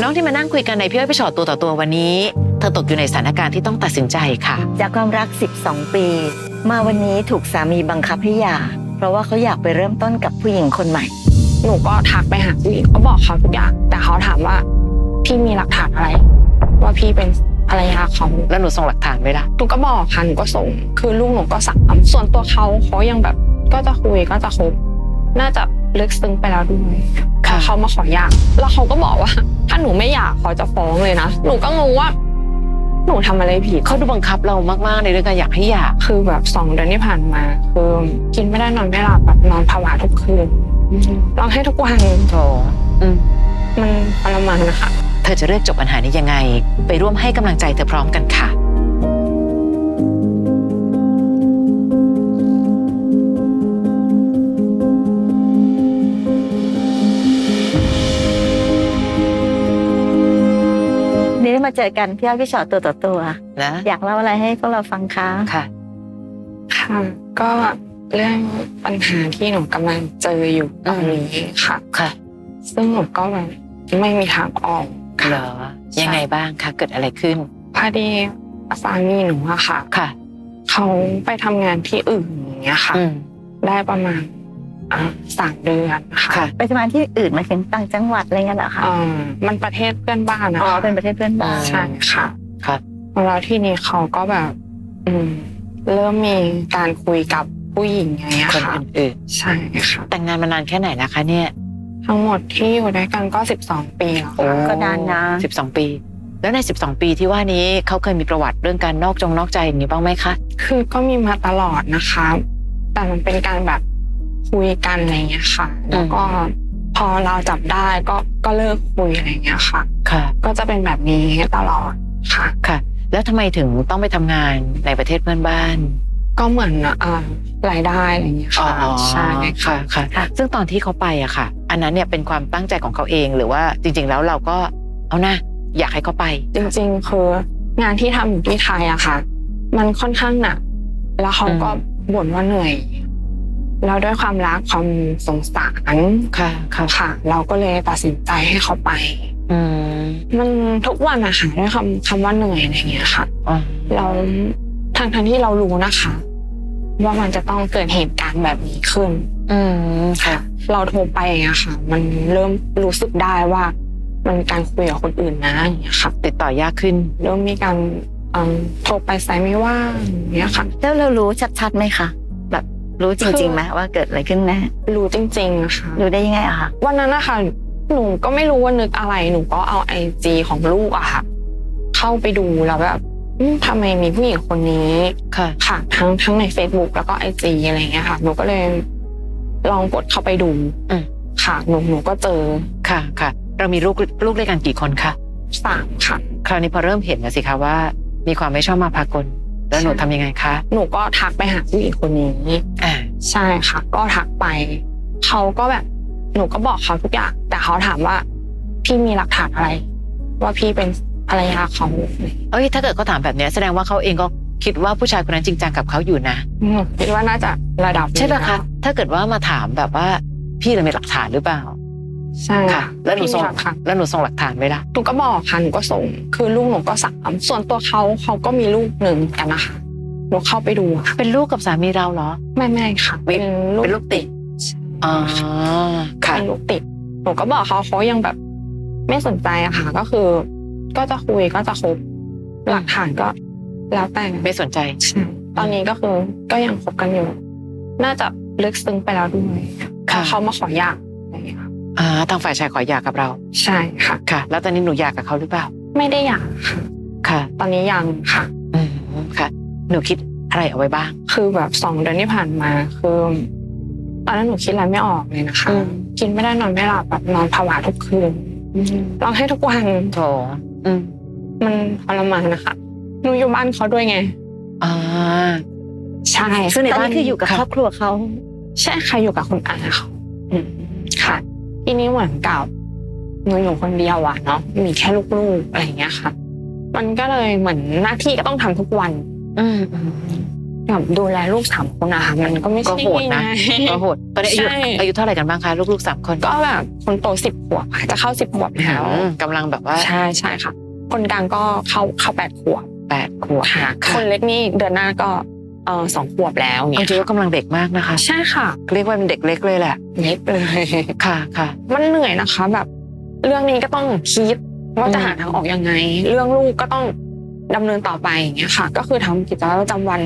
น้องที่มานั่งคุยกันในพี่อ้อยพี่ชอตตัวต่อตัววันนี้ เธอตกอยู่ในสถานการณ์ที่ต้องตัดสินใจค่ะ จากความรัก 12 ปี มาวันนี้ถูกสามีบังคับให้หย่า เพราะว่าเขาอยากไปเริ่มต้นกับผู้หญิงคนใหม่ หนูก็ทักไปหาผู้หญิงก็บอกเขาทุกอย่างแต่เขาถามว่า พี่มีหลักฐานอะไร ว่าพี่เป็นภรรยาเขาแล้วหนูส่งหลักฐานไว้ละหนูก็บอกค่ะหนูก็ส่ง คือลูกหนูก็สั่งส่วนตัวเขาเขายังแบบก็จะคุยก็จะคบน่าจะลึกซึ้งไปแล้วด้วยพอเขามาขอหย่าแล้วเขาก็บอกว่า ถ้าหนูไม่อยากเขาจะฟ้องเลยนะ หนูก็งงว่า หนูทำอะไรผิด เขาดูบังคับเรามากๆในเรื่องการอยากให้หย่าคือแบบสองเดือนที่ผ่านมา คือกินไม่ได้นอนไม่หลับแบบนอนผวาทุกคืนร้องไห้ทุกวันโถอืมมันทรมานนะคะ เธอจะเลือกจบปัญหานี้ยังไง ไปร่วมให้กำลังใจเธอพร้อมกันค่ะ มาเจอกันพี่อ้อยพี่ชอตตัวต่อตัวนะอยากเล่าอะไรให้พวกเราฟังคะค่ะ ค่ะ ก็เรื่องปัญหาที่หนูกำลังเจออยู่ตอนนี้ค่ะค่ะ ซึ่งหนูก็แบบไม่มีทางออกเหรอยังไงบ้างคะเกิดอะไรขึ้นพอดีสามีหนูอะค่ะค่ะ เขาไปทำงานที่อื่นอย่างเงี้ยค่ะอืมได้ประมาณอ่า สามเดือนค่ะค่ะ ไปทำงานที่อื่นมาถึงต่างจังหวัดอะไรเงี้ยเหรอคะอ่ามันประเทศเพื่อนบ้านนะอ๋อคะเป็นประเทศเพื่อนบ้านใช่ค่ะครับแล้วที่นี้เขาก็แบบ อืม เริ่มมีการคุยกับผู้หญิงอย่างเงี้ยคนค่ะอื่นใช่ค่ะๆแต่งงานมานานแค่ไหนแล้วคะ เนี่ย ทั้งหมดที่อยู่ด้วยกันก็สิบสองปีแล้วค่ะก็นานนะสิบสองปี แล้วใน 12 ปีที่ว่านี้เขาเคยมีประวัติเรื่องการนอกจงนอกใจอย่างนี้บ้างไหมคะ คือก็มีมาตลอดนะคะ แต่มันเป็นการแบบ คุยกันอะไรเงี้ยค่ะ แล้วก็พอเราจับได้ก็ก็เลิกคุยอะไรเงี้ยค่ะ ค่ะ ก็จะเป็นแบบนี้ตลอดค่ะค่ะ แล้วทำไมถึงต้องไปทำงานในประเทศเพื่อนบ้าน ก็เหมือนอ่ารายได้อะไรเงี้ยค่ะใช่ค่ะค่ะค่ะ ซึ่งตอนที่เขาไปอะค่ะ อันนั้นเนี่ยเป็นความตั้งใจของเขาเองหรือว่าจริง ๆ แล้วเราก็เอานะอยากให้เขาไป จริง ๆ คืองานที่ทำอยู่ที่ไทยอะค่ะ มันค่อนข้างหนักแล้วเขาก็บ่นว่าเหนื่อย แล้วด้วยความรักความสงสารค่ะค่ะค่ะ เราก็เลยตัดสินใจให้เขาไป อืมมันทุกวันอะค่ะด้วยคำคำว่าเหนื่อยอะไรเงี้ยค่ะ อ๋อเราทางทางที่เรารู้นะคะ ว่ามันจะต้องเกิดเหตุการณ์แบบนี้ขึ้น อืมค่ะ เราโทรไปอย่างเงี้ยค่ะ มันเริ่มรู้สึกได้ว่า มันมีการคุยกับคนอื่นนะอย่างเงี้ยค่ะติดต่อยากขึ้น เริ่มมีการเอิ่มโทรไปสายไม่ว่างอย่างเงี้ยค่ะ แล้วเรารู้ชัดๆไหมคะแบบ รู้จริงๆไหมว่าเกิดอะไรขึ้นแน่รู้จริงๆนะคะรู้ได้ยังไงอะคะวันนั้นนะคะหนูก็ไม่รู้ว่านึกอะไรหนูก็เอาไอจีของลูกอะค่ะ เข้าไปดูแล้วแบบอืมทำไมมีผู้หญิงคนนี้ค่ะค่ะทั้งทั้งใน Facebook แล้วก็ไอจีอะไรเงี้ยค่ะหนูก็เลยลองกดเข้าไปดูอืมค่ะหนูหนูก็เจอค่ะค่ะ เรามีลูกลูกด้วยกันกี่คนคะสามค่ะ คราวนี้พอเริ่มเห็นแล้วสิคะว่า มีความไม่ชอบมาพากล แล้วหนูใช่ทำยังไงคะหนูก็ทักไปหาผู้หญิงคนนี้ อ่าใช่ค่ะ ก็ทักไป เขาก็แบบ หนูก็บอกเขาทุกอย่าง แต่เขาถามว่า พี่มีหลักฐานอะไร ว่าพี่เป็นภรรยาเขาเอ้ยถ้าเกิดเขาถามแบบเนี้ยแสดงว่าเขาเองก็คิดว่าผู้ชายคนนั้นจริงจังกับเขาอยู่นะ หนูคิดว่าน่าจะระดับใช่ปะนี้นคะ ถ้าเกิดว่ามาถามแบบว่าพี่เรามีหลักฐานหรือเปล่า ใช่ค่ะ แล้วหนูพี่ส่งมีหลักฐานแล้วหนูส่งหลักฐานไว้ละหนูก็บอกค่ะหนูก็ส่ง คือลูกหนูก็สามส่วนตัวเขาเขาก็มีลูกหนึ่งกันนะคะหนูเข้าไปดูค่ะเป็นลูกกับสามีเราเหรอ ไม่ไม่ค่ะ เป็นลูกเป็นลูกติดอ๋อค่ะเป็นลูกติดหนูก็บอกเขาเขายังแบบ ไม่สนใจอะค่ะ ก็คือ ก็จะคุยก็จะคบหลักฐานก็ แล้วแต่ไม่สนใจใช่ตอนนี้ก็คือก็ยังคบกันอยู่ น่าจะลึกซึ้งไปแล้วด้วยค่ะเขามาขอหย่าอะไรอย่างเงี้ยค่ะ อ่าทางฝ่ายชายขอหย่ากับเรา ใช่ค่ะ ค่ะ แล้วตอนนี้หนูหย่ากับเขาหรือเปล่า ไม่ได้หย่าค่ะค่ะ ตอนนี้ยังค่ะ อืมค่ะ หนูคิดอะไรเอาไว้บ้าง คือแบบสองเดือนที่ผ่านมาคือตอนนั้นหนูคิดอะไรไม่ออกเลยนะคะ อืม กินไม่ได้นอนไม่หลับแบบนอนผวาทุกคืนร้องไห้ทุกวันโถอืมมันทรมานนะคะหนูอยู่บ้านเขาด้วยไง อ่า ใช่ซึ่งในตอนบ้านนี้คืออยู่กับค่ะครอบครัวเขา ใช่ค่ะอยู่กับคุณอาเขาอืมค่ะ ทีนี้เหมือนกับหนูอยู่คนเดียวอะเนาะมีแค่ลูกๆอะไรอย่างเงี้ยค่ะ มันก็เลยเหมือนหน้าที่ก็ต้องทำทุกวัน อืมอืมแบบดูแลลูกสามคนนะคะมันก็ไม่ก็ใช่โหดนะง่ายก็โหดตอนนี้อายุใช่อายุเท่าไหร่กันบ้างคะลูกๆสามคนก็แบบคนโตสิบขวบค่ะจะเข้าสิบขวบแล้วอืมกำลังแบบว่าใช่ใช่ค่ะ คนกลางก็เข้าเข้าแปดขวบแปดขวบค่ะค่ะคนเล็กนี่เดือนหน้าก็ เออสองขวบแล้วจเนี่ยริงๆก็กำลังเด็กมากนะคะ ใช่ค่ะเรียกว่าเป็นเด็กเล็กเลยแหละ เล็กเลย ค่ะค่ะ มันเหนื่อยนะคะ แบบ เรื่องนี้ก็ต้องคิดว่าจะอืม หาทางออกยังไง เรื่องลูกก็ต้องดำเนินต่อไปอย่างเงี้ยค่ะ ก็คือทำกิจวัตรประจำวัน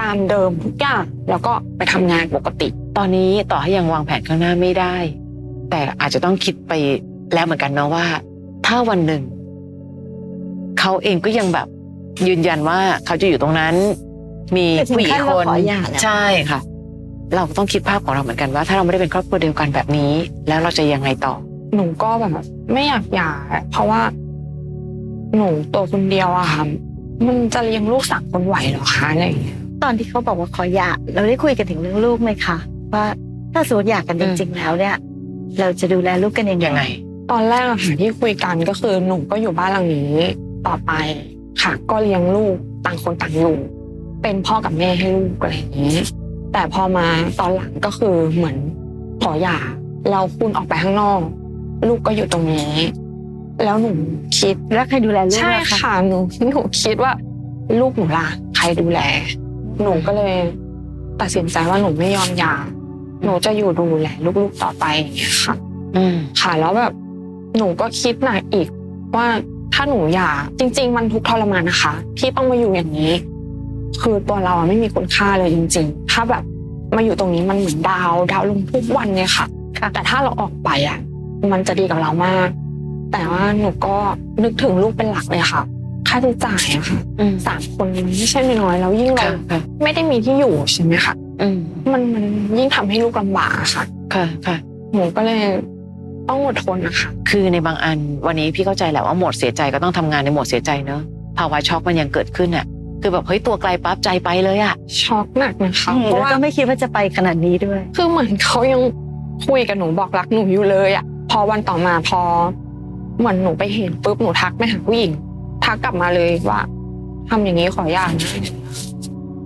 ตามเดิมทุกอย่างแล้วก็ไปทำงานปกติ ตอนนี้ต่อให้ยังวางแผนข้างหน้าไม่ได้ แต่อาจจะต้องคิดไปแล้วเหมือนกันเนาะว่า ถ้าวันหนึ่ง เขาเองก็ยังแบบยืนยันว่าเขาจะอยู่ตรงนั้น มีแต่ถึงผู้หญิงขั้นคว่านขอหย่าแล้วใช่ค่ะ เราก็ต้องคิดภาพของเราเหมือนกันว่า ถ้าเราไม่ได้เป็นครอบครัวเดียวกันแบบนี้ แล้วเราจะยังไงต่อ หนูก็แบบ ไม่อยากหย่าเพราะว่า หนูตัวคนเดียวอะค่ะมันจะเลี้ยงลูกสามคนไหวเหรอคะอะไรอย่างเงี้ยตอนที่เขาบอกว่าขอหย่าเราได้คุยกันถึงเรื่องลูกไหมคะว่าถ้าสมมติหย่ากันจริง ๆ แล้วเนี่ย เราจะดูแลลูกกันยังไงยังไงตอนแรกอะค่ะที่คุยกันก็คือหนูก็อยู่บ้านหลังนี้ต่อไปค่ะ ก็เลี้ยงลูกต่างคนต่างอยู่ เป็นพ่อกับแม่ให้ลูกอะไรอย่างนี้ แต่พอมาตอนหลังก็คือเหมือนขอหย่าเราคุณออกไปข้างนอก ลูกก็อยู่ตรงนี้ แล้วหนูคิดแล้วใครดูแลลูกใช่ล่ะคะค่ะหนูหนูคิดว่า ลูกหนูล่ะใครดูแล หนูก็เลย ตัดสินใจว่าหนูไม่ยอมหย่าหนูจะอยู่ดูแลลูกๆต่อไปอย่างเงี้ยค่ะอืมค่ะแล้วแบบหนูก็คิดหนักอีกว่าถ้าหนูหย่าจริง ๆ มันทุกข์ทรมานนะคะ ที่ต้องมาอยู่อย่างนี้ คือตัวเราอะไม่มีคุณค่าเลยจริง ๆ ถ้าแบบมาอยู่ตรงนี้มันเหมือนดาวดาวลงทุกวันเนี่ยค่ะ แต่ถ้าเราออกไปอะ มันจะดีกับเรามาก แต่ว่าหนูก็นึกถึงลูกเป็นหลักเลยค่ะ ค่าใช้จ่ายอะค่ะอืมสามคนมันไม่ใช่น้อยๆแล้วยิ่งเราค่ะค่ะไม่ได้มีที่อยู่ใช่ไหมคะอืมมันมันยิ่งทำให้ลูกลำบากอะค่ะ ค่ะค่ะหนูก็เลยต้องอดทนนะคะคือในบางอันวันนี้พี่เข้าใจแหละว่าโหมดเสียใจก็ต้องทำงานในโหมดเสียใจเนอะภาวะช็อกมันยังเกิดขึ้นอะ คือแบบเฮ้ยตัวไกลปั๊บใจไปเลยอะช็อกหนักนะคะอืมเพราะแล้วว่าก็ไม่คิดว่าจะไปขนาดนี้ด้วย คือเหมือนเขายังคุยกับหนูบอกรักหนูอยู่เลยอะพอวันต่อมาพอเหมือนหนูไปเห็นปุ๊บหนูทักไปหาผู้หญิงทักกลับมาเลยว่าทำอย่างนี้ขอหย่านะ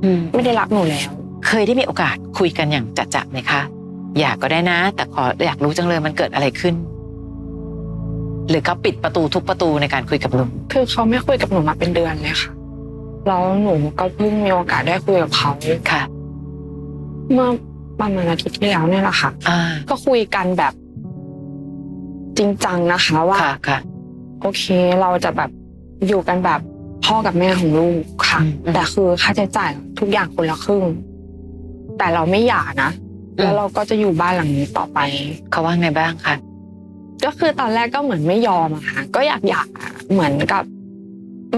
อืมไม่ได้รักหนูแล้ว เคยได้มีโอกาสคุยกันอย่างจัดจัไหมคะอยากก็ได้นะ แต่ขออยากรู้จังเลยมันเกิดอะไรขึ้น หรือเขาปิดประตูทุกประตูในการคุยกับลุงคือเขาไม่คุยกับหนูมาเป็นเดือนเลยค่ะ แล้วหนูก็เพิ่งมีโอกาสได้คุยกับเขาค่ะ เมื่อประมาณอาทิตย์ที่แล้วเนี่ยแหละค่ะอ่าก็คุยกันแบบ จริงจังนะคะว่า ค่ะค่ะ โอเคเราจะแบบอยู่กันแบบพ่อกับแม่ของลูกค่ะ อืมอืมแต่คือค่าใช้จ่ายทุกอย่างคนละครึ่ง แต่เราไม่หย่านะอืมแล้วเราก็จะอยู่บ้านหลังนี้ต่อไป เขาว่าไงบ้างคะก็คือตอนแรกก็เหมือนไม่ยอมอะค่ะก็อยากหย่าเหมือนกับ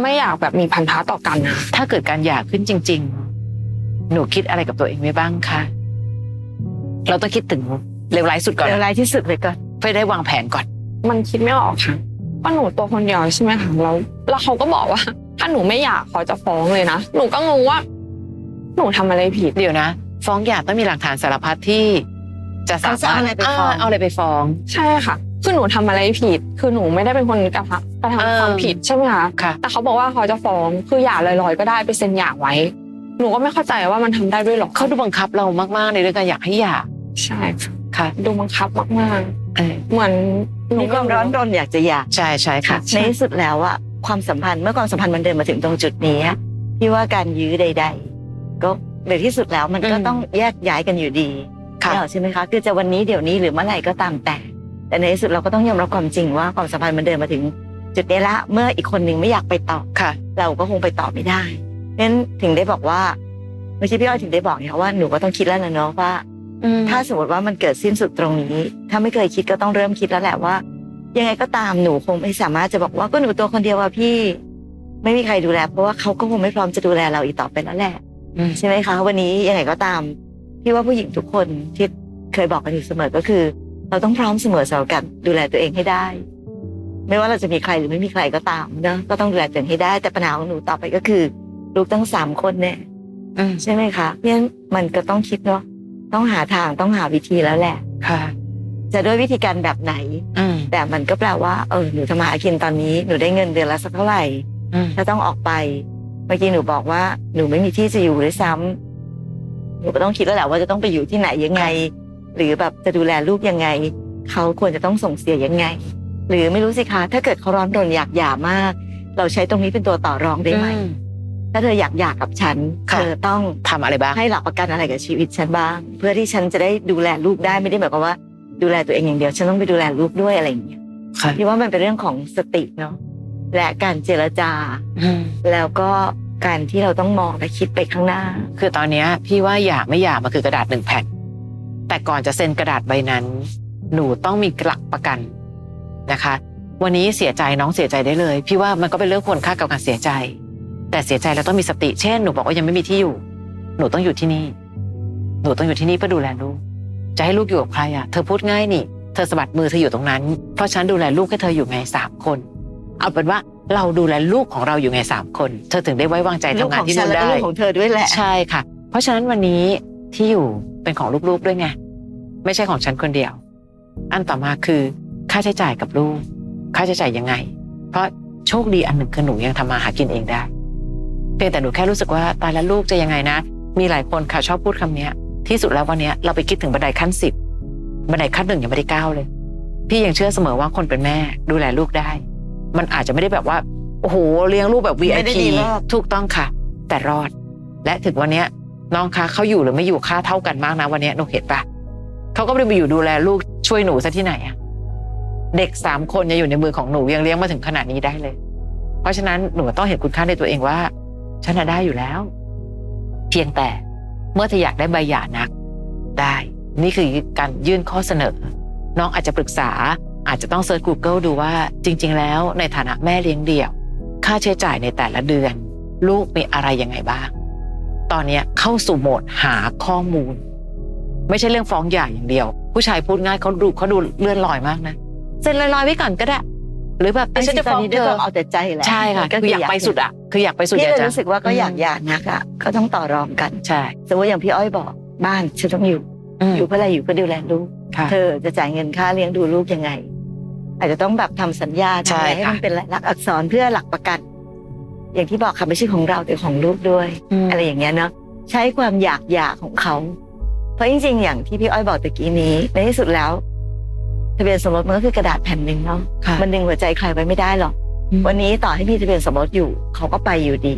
ไม่อยากแบบมีพันธะต่อกันนะถ้าเกิดการหย่าขึ้นจริง ๆ หนูคิดอะไรกับตัวเองไว้บ้างคะเราต้องคิดถึงเลวร้ายสุดก่อนเดี๋ยวร้ายที่สุดเลยก่อนเพื่อได้วางแผนก่อน มันคิดไม่ออกค่ะว่าหนูตัวคนเดียวใช่ไหมคะแล้วแล้วเขาก็บอกว่า ถ้าหนูไม่หย่าเขาจะฟ้องเลยนะหนูก็งงว่า หนูทำอะไรผิดเดี๋ยวนะ ฟ้องหย่าต้องมีหลักฐานสารพัดที่จะสาเขาจะมารเอาถอะไรไปฟ้องาเอาอะไรไปฟ้อง ใช่ค่ะ คือหนูทำอะไรผิด คือหนูไม่ได้เป็นคนกระทำ กระเออทำความผิดใช่ไหมคะค่ะแต่เขาบอกว่าเขาจะฟ้องคือหย่าลอยๆก็ได้ไปเซ็นหย่าไว้ หนูก็ไม่เข้าใจว่ามันทำได้ด้วยหรอกเขาดูบังคับเรามากๆในเรื่องการอยากให้หย่าใช่ค่ะค่ะดูบังคับมากเออๆ เหมือนหนูมีความร้อนรนอยากจะหย่าใช่ใช่ค่ะ ในที่สุดแล้วอะความสัมพันธ์เมื่อความสัมพันธ์มันเดินมาถึงตรงจุดนี้อะพี่ว่าการยื้อใด ๆ ก็ในที่สุดแล้วมันก็อืมต้องแยกย้ายกันอยู่ดีค่ะไม่เอาใช่ไหมคะคือจะวันนี้เดี๋ยวนี้หรือเมื่อไหร่ก็ตามแต่ แต่ในที่สุดเราก็ต้องยอมรับความจริงว่าความสัมพันธ์มันเดินมาถึง จุดนี้ละเมื่ออีกคนหนึ่งไม่อยากไปต่อค่ะ เราก็คงไปต่อไม่ได้เพราะฉะนั้นถึงได้บอกว่าไม่ใช่พี่อ้อยถึงได้บอกเนี่ยว่าหนูก็ต้องคิดแล้วนะเนาะว่าถ้าสมมติว่ามันเกิดสิ้นสุดตรงนี้ ถ้าไม่เคยคิดก็ต้องเริ่มคิดแล้วแหละว่า ยังไงก็ตามหนูคงไม่สามารถจะบอกว่าก็หนูตัวคนเดียวว่าพี่ ไม่มีใครดูแล เพราะว่าเขาก็คงไม่พร้อมจะดูแลเราอีกต่อไปแล้วแหละอืมใช่ไหมคะวันนี้ยังไงก็ตามพี่ว่าผู้หญิงทุกคนที่เคยบอกกันอยู่เสมอก็คือ เราต้องพร้อมเสมอสำหรับการดูแลตัวเองให้ได้ ไม่ว่าเราจะมีใครหรือไม่มีใครก็ตามเนอะก็ต้องดูแลตัวเองให้ได้ แต่ปัญหาของหนูต่อไปก็คือ ลูกตั้งสามคนเนี่ยอืมใช่ไหมคะเพราะฉะนั้นมันก็ต้องคิดเนาะต้องหาทางต้องหาวิธีแล้วแหละค่ะ จะด้วยวิธีการแบบไหนอืมแต่มันก็แปลว่าเออหนูทำมาหากินตอนนี้หนูได้เงินเดือนละสักเท่าไหร่อืมถ้าต้องออกไปเมื่อกี้หนูบอกว่าหนูไม่มีที่จะอยู่ด้วยซ้ำหนูก็ต้องคิดแล้วแหละว่าจะต้องไปอยู่ที่ไหนยังไง หรือแบบจะดูแลลูกยังไง เขาควรจะต้องส่งเสียยังไง หรือไม่รู้สิคะถ้าเกิดเขาร้อนรนอยากหย่ามาก เราใช้ตรงนี้เป็นตัวต่อรองได้ไหมอืมถ้าเธออยากหย่ากับฉันค่ะเธอต้องทำอะไรบ้างให้หลักประกันอะไรกับชีวิตฉันบ้าง เพื่อที่ฉันจะได้ดูแลลูกได้ไม่ได้หมายความว่า ดูแลตัวเองอย่างเดียวฉันต้องไปดูแลลูกด้วยอะไรอย่างเงี้ยค่ะพี่ว่ามันเป็นเรื่องของสติเนาะและการเจรจาอืมแล้วก็การที่เราต้องมองและคิดไปข้างหน้า คือตอนเนี้ยพี่ว่าอยากไม่อยากมันคือกระดาษหนึ่งแผ่นแต่ก่อนจะเซ็นกระดาษใบนั้น หนูต้องมีหลักประกัน นะคะ วันนี้เสียใจน้องเสียใจได้เลย พี่ว่ามันก็เป็นเรื่องควรค่ากับการเสียใจ แต่เสียใจแล้วต้องมีสติเช่นหนูบอกว่ายังไม่มีที่อยู่ หนูต้องอยู่ที่นี่ หนูต้องอยู่ที่นี่เพื่อดูแลลูกจะให้ลูกอยู่กับใครอะเธอพูดง่ายนี่เธอสะบัดมือเธออยู่ตรงนั้น เพราะฉันดูแลลูกให้เธออยู่ไงสามคน เอาเป็นว่าเราดูแลลูกของเราอยู่ไงสามคน เธอถึงได้ไว้วางใจลูกทำงาขนองที่ฉันนู่นและได้ลูกของเธอด้วยแหละใช่ค่ะ เพราะฉะนั้นวันนี้ที่อยู่เป็นของลูกๆด้วยไงไม่ใช่ของฉันคนเดียว อันต่อมาคือ ค่าใช้จ่ายกับลูก ค่าใช้จ่ายยังไง เพราะโชคดีอันหนึ่งคือหนูยังทำมาหากินเองได้เพียงแต่หนูแค่รู้สึกว่าตายแล้วลูกจะยังไงนะ มีหลายคนค่ะชอบพูดคำเนี้ย ที่สุดแล้ววันเนี้ยเราไปคิดถึงบันไดขั้นสิบบันไดขั้นหนึ่งยังไม่ได้ก้าวเลย พี่ยังเชื่อเสมอว่าคนเป็นแม่ดูแลลูกได้ มันอาจจะไม่ได้แบบว่าโอ้โหเลี้ยงลูกแบบไม่ได้ VIP ดีรอดถูกต้องค่ะ แต่รอด และถึงวันเนี้ยน้องคะเขาอยู่หรือไม่อยู่ค่าเท่ากันมากนะวันเนี้ยหนูเห็นปะเขาก็ไม่ได้ไปอยู่ดูแลลูกช่วยหนูซะที่ไหนอะ เด็กสามคนยังอยู่ในมือของหนูยังเลี้ยงมาถึงขนาดนี้ได้เลย เพราะฉะนั้นหนูต้องเห็นคุณค่าในตัวเองว่า ฉันน่ะได้อยู่แล้ว เพียงแต่เมื่อเธออยากได้ใบหย่านัก ได้ นี่คือการยื่นข้อเสนอ น้องอาจจะปรึกษาอาจจะต้องเซิร์ช Google ดูว่าจริง ๆ แล้วในฐานะแม่เลี้ยงเดี่ยว ค่าใช้จ่ายในแต่ละเดือน ลูกมีอะไรยังไงบ้าง ตอนนี้เข้าสู่โหมดหาข้อมูล ไม่ใช่เรื่องฟ้องหย่าอย่างเดียว ผู้ชายพูดง่ายเขาดูเขาดูเลื่อนลอยมากนะ เซ็นลอยๆไว้ก่อนก็ได้ หรือแบบเอ้ยฉันจะฟ้องตนนี้เธด้วยอความเอาแต่ใจแหละใช่ค่ะก็คืออยากไปสุดอะคืออยากไปสุดพี่อยากเลยจะรู้สึกว่าก็อยากหย่านักอะก็ต้องต่อรองกันใช่สมมติอย่างพี่อ้อยบอกบ้านฉันต้องอยู่มอยู่เพื่ออะไรอยู่เพื่อดูแลลูกค่ะเธอจะจ่ายเงินค่าเลี้ยงดูลูกยังไง อาจจะต้องแบบทำสัญญาใช่ทำอะไรให้ค่ะมันเป็นลายลักษณ์อักษรเพื่อหลักประกัน อย่างที่บอกค่ะไม่ใช่ของเราแต่ของลูกด้วยมอะไรอย่างเงี้ยเนาะใช้ความอยากหย่าของเขา เพราะจริงๆอย่างที่พี่อ้อยบอกตะกี้นี้ในที่สุดแล้ว ทะเบียนสมรสมันก็คือกระดาษแผ่นหนึ่งเนาะค่ะมันดึงหัวใจใครไว้ไม่ได้หรอก อืม วันนี้ต่อให้มีทะเบียนสมรสอยู่เขาก็ไปอยู่ดี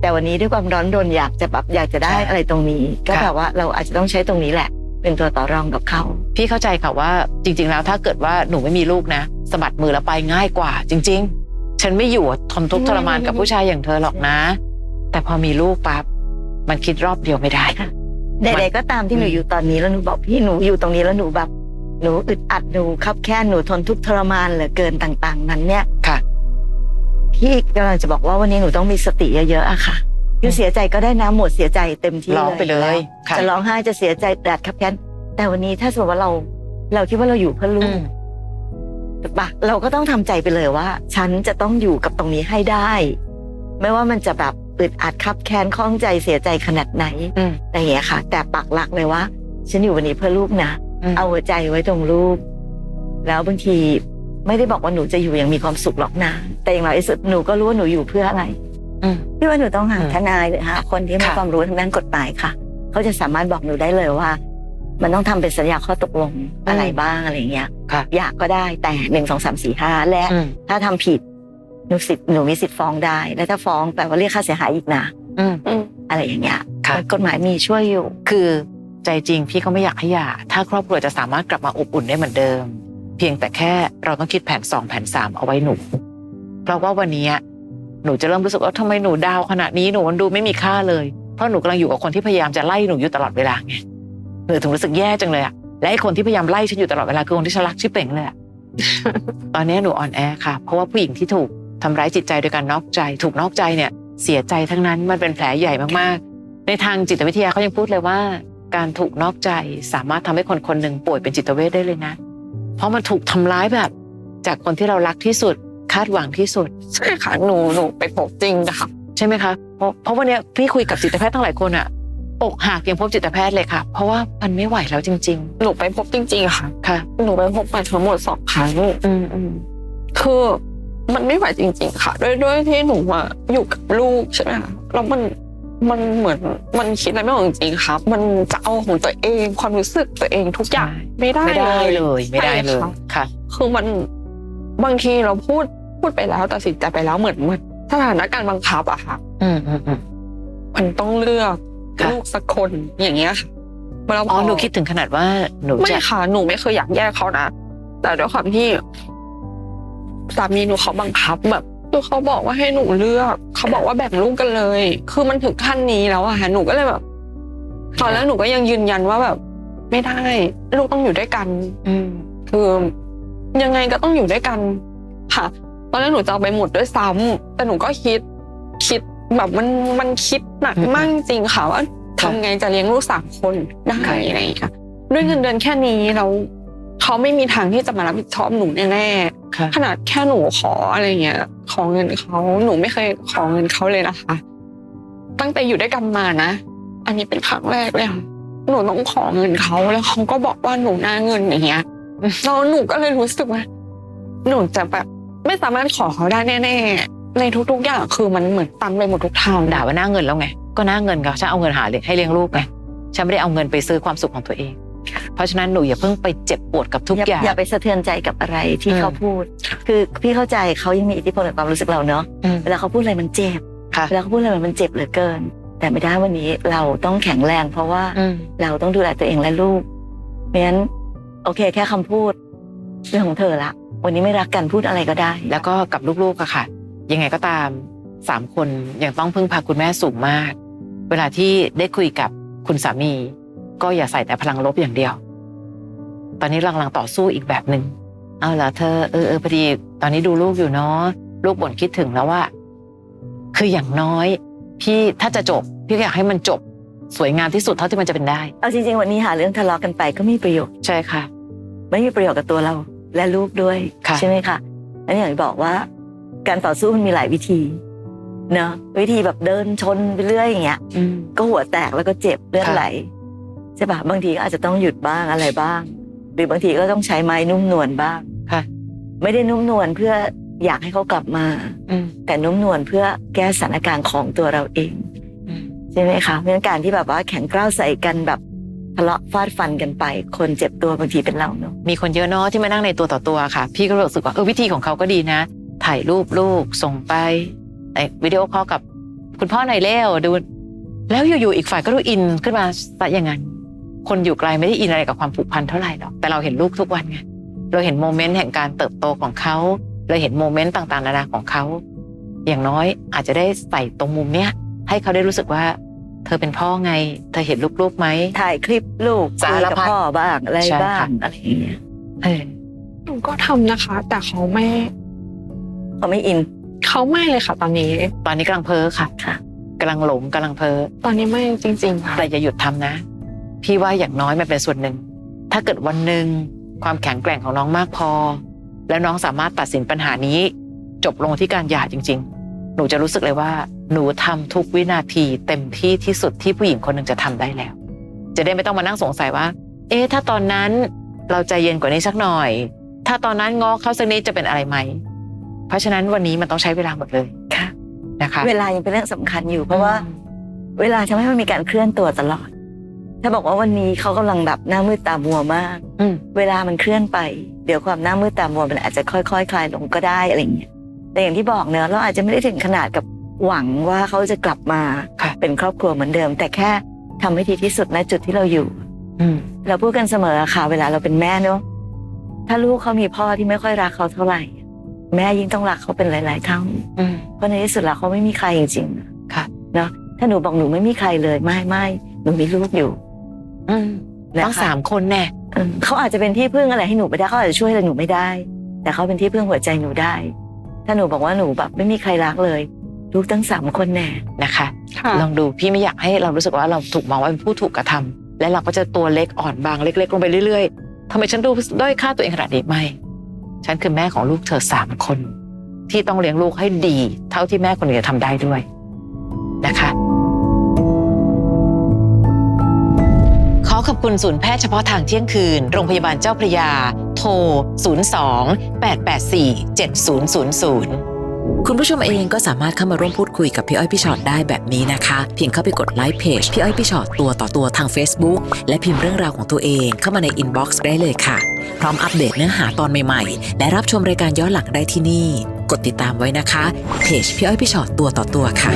แต่วันนี้ด้วยความร้อนรนอยากจะแบบอยากจะได้อะไรตรงนี้ ก็แบบว่าเราอาจจะต้องใช้ตรงนี้แหละ เป็นตัวต่อรองกับเขาพี่เข้าใจค่ะว่าจริง ๆ แล้วถ้าเกิดว่าหนูไม่มีลูกนะสะบัดมือแล้วไปง่ายกว่า จริง ๆ ฉันไม่อยู่ทนทุกข์ทรมานกับผู้ชายอย่างเธอหรอกนะ แต่พอมีลูกปั๊บมันคิดรอบเดียวไม่ได้ ใดๆก็ตามที่หนูอยู่ตอนนี้แล้วหนูบอกพี่หนูอยู่ตรงนี้แล้วหนูแบบ หนูอึดอัดหนูคับแค้นหนูทนทุกข์ทรมานเหลือเกินต่าง ๆ นั้นเนี่ยค่ะ พี่กำลังจะบอกว่าวันนี้หนูต้องมีสติเยอะๆอะค่ะคือเสียใจก็ได้นะหมดเสียใจเต็มที่ร้องไปเลยค่ะจะร้องไห้จะเสียใจแดดคับแค้นแต่วันนี้ถ้าสมมติว่าเรา เราคิดว่าเราอยู่เพื่อลูอืกมถูกปะเราก็ต้องทำใจไปเลยว่า ฉันจะต้องอยู่กับตรงนี้ให้ได้ ไม่ว่ามันจะแบบอึดอัดคับแค้นข้องใจเสียใจขนาดไหนอืมอะไรอย่างเงี้ยค่ะ แต่ปักหลักเลยว่า ฉันอยู่วันนี้เพื่อลูกนะม เอาหัวใจไว้ตรงลูกแล้วบางทีไม่ได้บอกว่าหนูจะอยู่อย่างมีความสุขหรอกนะ แต่อย่างไรที่สุดหนูก็รู้ว่าหนูอยู่เพื่ออะไรอืมพี่ว่าหนูต้องหาอืมทนายหรือหาคนที่มีค่ะความรู้ทางด้านกฎหมายค่ะ เขาจะสามารถบอกหนูได้เลยว่า มันต้องทำเป็นสัญญาข้อตกลงอะไรบ้างอะไรอย่างเงี้ยค่ะอยากก็ได้แต่หนึ่งสองสามสี่ห้าและอืมถ้าทำผิดหนูสิทธิ์หนูมีสิทธิ์ฟ้องได้ และถ้าฟ้องแปลว่าเรียกค่าเสียหายอีกนะอืมอะไรอย่างเงี้ยค่ะกฎหมายมีช่วยอยู่ คือ ใจจริงพี่เขาไม่อยากให้หย่าถ้าครอบครัวจะสามารถกลับมาอบอุ่นได้เหมือนเดิม เพียงแต่แค่เราต้องคิดแผนสองแผนสามเอาไว้หนูเพราะว่าวันนี้หนูจะเริ่มรู้สึกว่าทำไมหนูดาวขนาดนี้หนูมันดูไม่มีค่าเลย เพราะหนูกำลังอยู่กับคนที่พยายามจะไล่หนูอยู่ตลอดเวลาไงหนูถึงรู้สึกแย่จังเลยอะและไอ้คนที่พยายามไล่ฉันอยู่ตลอดเวลาคือคนที่ฉันรักชิบเป่งเลยอะตอนนี้หนูอ่อนแอค่ะ เพราะว่าผู้หญิงที่ถูกทำร้ายจิตใจโดยการนอกใจ ถูกนอกใจเนี่ย เสียใจทั้งนั้นมันเป็นแผลใหญ่มากๆ ในทางจิตวิทยาเขายังพูดเลยว่า การถูกนอกใจสามารถทำให้คนคนหนึ่งป่วยเป็นจิตเวชได้เลยนะ เพราะมันถูกทำร้ายแบบ จากคนที่เรารักที่สุดคาดหวังที่สุดใช่ค่ะหนูหนูไปพบจริงนะคะใช่ไหมคะเพราะเพราะวันเนี้ยพี่คุยกับจิตแพทย์ทั้งหลายคนอะอกหักยังพบจิตแพทย์เลยค่ะ เพราะว่ามันไม่ไหวแล้วจริงหนูไปพบจริง ๆ ค่ะๆค่ะ หนูไปพบมาทั้งหมดสองครั้งอืมอืมคือมันไม่ไหวจริง ๆ ค่ะ ด้วยด้วยที่หนูอะอยู่กับลูกใช่ไหมคะแล้วมัน มันเหมือนมันคิดอะไรไม่ออกจริงๆครับ มันจะเอาของตัวเองความรู้สึกตัวเองทุกอย่างใช่ไม่ได้ไม่ได้เลย ไม่ได้เลยใช่ค่ะค่ะ คือมันบางทีเราพูดพูดไปแล้วตัดสินใจไปแล้วเหมือนเหมือนสถานการณ์บังคับอะค่ะอืมอืมอืมมันต้องเลือกค่ะลูกสักคนอย่างเงี้ยค่ะเวลาอ๋อพหนูคิดถึงขนาดว่าหนูไม่จะค่ะหนูไม่เคยอยากแยกเขานะแต่ด้วยความที่สามีหนูเขาบังคับแบบ คือเขาบอกว่าให้หนูเลือกเขาบอกว่าแบ่งลูกกันเลย คือมันถึงขั้นนี้แล้วอะค่ะหนูก็เลยแบบตอนแรกหนูก็ยังยืนยันว่าแบบ ไม่ได้ลูกต้องอยู่ด้วยกัน อืคือยังไงก็ต้องอยู่ด้วยกัน ค่ะ ตอนแรกหนูจะเอาไปหมดด้วยซ้ำแต่หนูก็คิด คิดแบบมันมันคิดหนักมากจริงค่ะว่าทำไงจะเลี้ยงลูกสามคนได้อะไรอย่างเงี้ยด้วยเงินเดือนแค่นี้แล้ว เขาไม่มีทางที่จะมารับผิดชอบหนูแน่ค่ะๆขนาดแค่หนูขออะไรเงี้ยขอเงินเขาหนูไม่เคยขอเงินเขาเลยนะคะ ตั้งแต่อยู่ด้วยกันมานะ อันนี้เป็นครั้งแรกเลยค่ะหนูต้องขอเงินเขาแล้วเขาก็บอกว่าหนูหน้าเงินอย่างเงี้ยแล้วหนูก็เลยรู้สึกว่าหนูจะแบบไม่สามารถขอเขาได้แน่ๆในทุกๆอย่างคือมันเหมือนตันไปหมดทุกทางด่าว่าหน้าเงินแล้วไง ก็หน้าเงินค่ะฉันเอาเงินหาเลยให้เลี้ยงลูกไงฉันไม่ได้เอาเงินไปซื้อความสุขของตัวเอง เพราะฉะนั้นหนูอย่าเพิ่งไปเจ็บปวดกับทุกอย่าอย่างอย่าไปสะเทือนใจกับอะไรที่อืมเขาพูด คือพี่เข้าใจเขายังมีอิทธิพลกับความรู้สึกเราเนาะอืม เวลาเขาพูดอะไรมันเจ็บค่ะ เวลาเขาพูดอะไรมันเจ็บเหลือเกิน แต่ไม่ได้วันนี้เราต้องแข็งแรง เพราะว่าอืม เราต้องดูแลตัวเองและลูกเพราะฉะนั้น โอเค แค่คำพูดเรื่องของเธอละวันนี้ไม่รักกันพูดอะไรก็ได้ แล้วก็กับลูกๆอะค่ะ ยังไงก็ตามสามคนยังต้องพึ่งพาคุณแม่สูงมาก เวลาที่ได้คุยกับคุณสามี ก็อย่าใส่แต่พลังลบอย่างเดียว ตอนนี้เรากำลังต่อสู้อีกแบบหนึ่งเอาล่ะเธอเออเออพอดีตอนนี้ดูลูกอยู่เนาะลูกบ่นคิดถึงแล้วว่า คืออย่างน้อย พี่ถ้าจะจบ พี่ก็อยากให้มันจบ สวยงามที่สุดเท่าที่มันจะเป็นได้ เอาจริงๆวันนี้หาเรื่องทะเลาะกันไปก็ไม่มีประโยชน์ใช่ค่ะ ไม่มีประโยชน์กับตัวเราและลูกด้วยค่ะ ใช่ไหมคะอันนี้อย่างที่บอกว่า การต่อสู้มันมีหลายวิธีเนาะวิธีแบบเดินชนไปเรื่อยอย่างเงี้ย อืม ก็หัวแตกแล้วก็เจ็บเลือดค่ะ ไหลใช่ปะบางทีก็อาจจะต้องหยุดบ้างอะไรบ้าง หรือบางทีก็ต้องใช้ไม้นุ่มนวลบ้างค่ะ ไม่ได้นุ่มนวลเพื่ออยากให้เขากลับมาอืมแต่นุ่มนวลเพื่อแก้สถานการณ์ของตัวเราเองอืมใช่ไหมคะเพราะฉะนั้นการที่แบบว่าแข็งกร้าวใส่กันแบบทะเลาะฟาดฟันกันไป คนเจ็บตัวบางทีเป็นเราเนาะมีคนเยอะเนาะที่มานั่งในตัวต่อตัวค่ะ พี่ก็รู้สึกว่าเออวิธีของเขาก็ดีนะ ถ่ายรูปลูกส่งไปไอ้วิดีโอคอลกับ คุณพ่อหน่อยเร็วดู แล้วอยู่ๆอีกฝ่ายก็ดูอินขึ้นมาซะอย่างนั้น คนอยู่ไกลไม่ได้อินอะไรกับความผูกพันเท่าไหร่หรอกแต่เราเห็นลูกทุกวันไงเราเห็นโมเมนต์แห่งการเติบโตของเขาเราเห็นโมเมนต์ต่างๆนานาของเขาอย่างน้อยอาจจะได้ใส่ตรงมุมเนี้ยให้เขาได้รู้สึกว่า เธอเป็นพ่อไง เธอเห็นลูกๆไหมถ่ายคลิปลูกสาคุยรกับพัดพ่อบ้างอะไรใช่บ้าค่ะงอะไรอย่างเงี้ยเออหนูก็ทำนะคะ แต่เขาไม่เขาไม่อิน เขาไม่เลยค่ะ ตอนนี้ ตอนนี้กำลังเพ้อค่ะค่ะกำลังหลงกำลังเพ้อตอนนี้ไม่จริงๆค่ะแต่อย่าหยุดทำนะ พี่ว่าอย่างน้อยมันเป็นส่วนหนึ่ง ถ้าเกิดวันหนึ่งความแข็งแกร่งของน้องมากพอ แล้วน้องสามารถตัดสินปัญหานี้ จบลงที่การหย่าจริง ๆ หนูจะรู้สึกเลยว่า หนูทำทุกวินาทีเต็มที่ที่สุดที่ผู้หญิงคนหนึ่งจะทำได้แล้ว จะได้ไม่ต้องมานั่งสงสัยว่า เอ๊ะถ้าตอนนั้นเราใจเย็นกว่านี้สักหน่อย ถ้าตอนนั้นงอเขาสักนิดจะเป็นอะไรไหม เพราะฉะนั้นวันนี้มันต้องใช้เวลาหมดเลยค่ะนะคะ เวลายังเป็นเรื่องสำคัญอยู่ เพราะว่า เวลาทำให้มันมีการเคลื่อนตัวตลอด ถ้าบอกว่าวันนี้เขากำลังแบบหน้ามืดตามัวมากอืมเวลามันเคลื่อนไป เดี๋ยวความหน้ามืดตามัวมันอาจจะค่อยๆคคลายลงก็ได้อะไรอย่างเงี้ยแต่อย่างที่บอกเนอะเราอาจจะไม่ได้ถึงขนาดกับหวังว่าเขาจะกลับมาค่ะเป็นครอบครัวเหมือนเดิม แต่แค่ทำให้ดีที่สุดณจุดที่เราอยู่อืมเราพูดกันเสมอค่ะเวลาเราเป็นแม่เนอะถ้าลูกเขามีพ่อที่ไม่ค่อยรักเขาเท่าไหร่ แม่ยิ่งต้องรักเขาเป็นหลาย ๆ เท่าอืมเพราะในที่สุดแล้วเขาไม่มีใครจริงๆค่ะเนาะถ้าหนูบอกหนูไม่มีใครเลยไม่ไม่หนูมีลูกอยู่ อืมนะคะต้องสามคนแน่เออเขาอาจจะเป็นที่พึ่งอะไรให้หนูไม่ได้เขาอาจจะช่วยอะไรหนูไม่ได้ แต่เขาเป็นที่พึ่งหัวใจหนูได้ ถ้าหนูบอกว่าหนูแบบไม่มีใครรักเลยลูกตั้งสามคนแน่นะคะ ค่ะลองดูพี่ไม่อยากให้เรารู้สึกว่าเราถูกมองว่าเป็นผู้ถูกกระทำและเราก็จะตัวเล็กอ่อนบางเล็ก ๆ ลงไปเรื่อยๆทำไมฉันดูด้อยค่าตัวเองขนาดนี้ไม่ ฉันคือแม่ของลูกเธอสามคน ที่ต้องเลี้ยงลูกให้ดี เท่าที่แม่คนอื่นจะทำได้ด้วย คุณศูนย์แพทย์เฉพาะทางเที่ยงคืน โรงพยาบาลเจ้าพระยา โทร 02 884 7000คุณผู้ชมเองก็สามารถเข้ามาร่วมพูดคุยกับพี่อ้อยพี่ชอตได้แบบนี้นะคะ เพียงเข้าไปกดไลค์เพจพี่อ้อยพี่ชอตตัวต่อตัวทาง Facebook และพิมพ์เรื่องราวของตัวเองเข้ามาในอินบ็อกซ์ได้เลยค่ะ พร้อมอัปเดตเนื้อหาตอนใหม่ๆ และรับชมรายการย้อนหลังได้ที่นี่ กดติดตามไว้นะคะเพจพี่อ้อยพี่ชอตตัวต่อตัวค่ะ